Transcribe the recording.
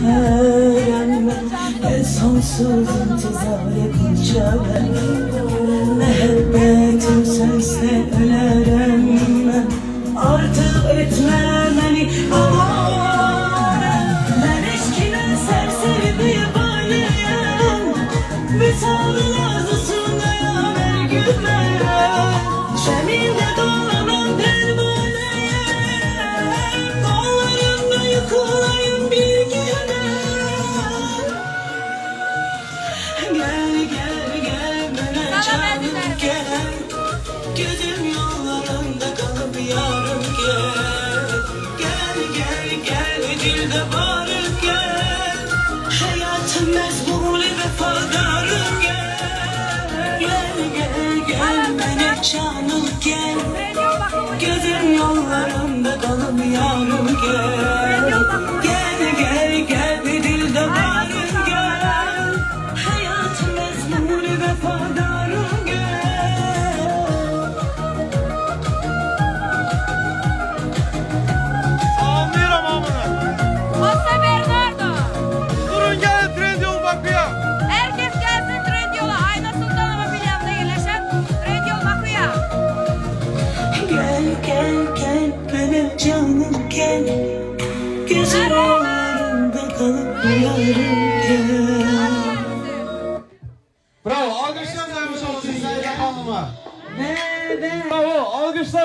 öğrenme Ve sonsuz intizar edince Müebbetim sense ölerim ben Artık etme beni avare Ben eşkine serseri bir baleyim Bir tavrın arzusunda yaver gülmeyem canım gel Gözüm yollarında kalıp yarım gel. Gel gel gel dilde varım gel. Hayatım mezmuli vefadarım gel. Gel gel gel bana canım gel. Gözüm yollarında kalıp yarım gel benim canım gel Gözüm yollarında kalıp yarım gel Bravo. Alkışlar vermiş olsun Zahide Hanım'a. Bravo. Alkışlar.